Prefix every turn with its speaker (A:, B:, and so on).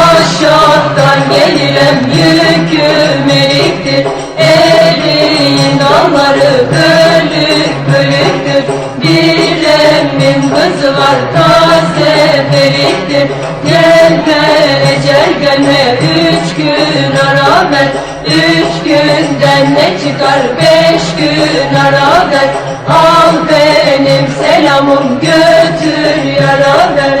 A: Aşağıdan geliren yüküm eriktir Eriğin dalları bölük bölüktür Bir emmin kızı var taze beriktir Gelme ecel gelme ver Üç günden ne çıkar? Beş gün ara ver. Al benim selamım götür yara ver